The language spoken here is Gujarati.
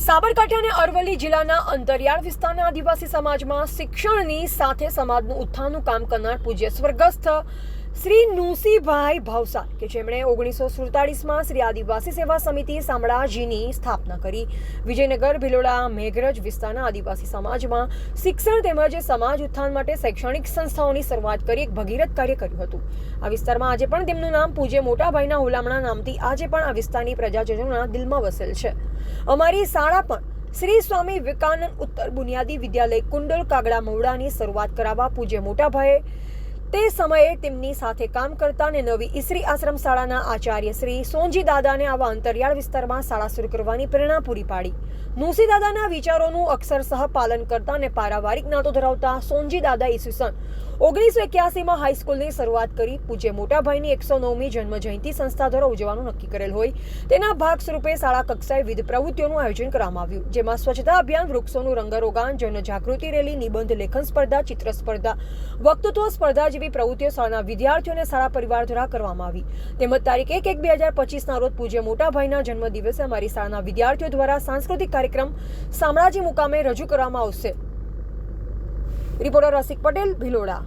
સાબરકાંઠા અને અરવલ્લી જિલ્લાના અંતરિયાળ વિસ્તારના આદિવાસી સમાજમાં શિક્ષણની સાથે સમાજનું ઉત્થાનનું કામ કરનાર પૂજ્ય સ્વર્ગસ્થ શ્રી નુસીભાઈ ભાવસાર, કે જેમણે ઓગણીસો સુડતાળીસમાં શ્રી આદિવાસી સેવા સમિતિ શામળાજીની સ્થાપના કરી. વિજયનગર, ભિલોડા, મેઘરજ વિસ્તારના આદિવાસી સમાજમાં શિક્ષણ તેમજ સમાજ ઉત્થાન માટે શૈક્ષણિક સંસ્થાઓની શરૂઆત કરી એક ભગીરથ કાર્ય કર્યું હતું. આ વિસ્તારમાં આજે પણ તેમનું નામ પૂજ્ય મોટાભાઈના હુલામણા નામથી આજે પણ આ વિસ્તારની પ્રજાજનોના દિલમાં વસેલ છે. અમારી શાળા પણ શ્રી સ્વામી વિવેકાનંદ ઉત્તર બુનિયાદી વિદ્યાલય કુંડલ કાગડા મવડાની શરૂઆત કરાવવા પૂજ્ય મોટાભાઈએ તે સમયે તેમની સાથે કામ કરતા અને નવી ઈસરી આશ્રમ શાળાના આચાર્ય શ્રી સોનજી દાદાને આવા અંતરિયાળ વિસ્તારમાં શાળા શરૂ કરવાની પ્રેરણા પૂરી પાડી. મુસી દાદાના વિચારોનું અક્ષરસહ પાલન કરતા અને પારિવારિક નાતો ધરાવતા સોનજી દાદા ઈસવીસન ઓગણીસો એક્યાસીમાં હાઈસ્કૂલની શરૂઆત કરી પૂજ્ય મોટાભાઈની એકસો નવમી જન્મ જયંતિ સંસ્થા દ્વારા ઉજવવાનું નક્કી કરેલ હોય. તેના ભાગ સ્વરૂપે શાળા કક્ષાએ વિવિધ પ્રવૃત્તિઓનું આયોજન કરવામાં આવ્યું, જેમાં સ્વચ્છતા અભિયાન, વૃક્ષોનું રંગરોગાન, જનજાગૃતિ રેલી, નિબંધ લેખન સ્પર્ધા, ચિત્ર સ્પર્ધા, વક્તૃત્વ સ્પર્ધા જેવી પ્રવૃત્તિઓ શાળાના વિદ્યાર્થીઓને શાળા પરિવાર દ્વારા કરવામાં આવી. તેમજ તારીખ એક એક બે હજાર પચીસના રોજ પૂજ્ય મોટાભાઈના જન્મ દિવસે અમારી શાળાના વિદ્યાર્થીઓ દ્વારા સાંસ્કૃતિક કાર્યક્રમ શામળાજી મુકામે રજૂ કરવામાં આવશે. રિપોર્ટર રસિક પટેલ, ભિલોડા.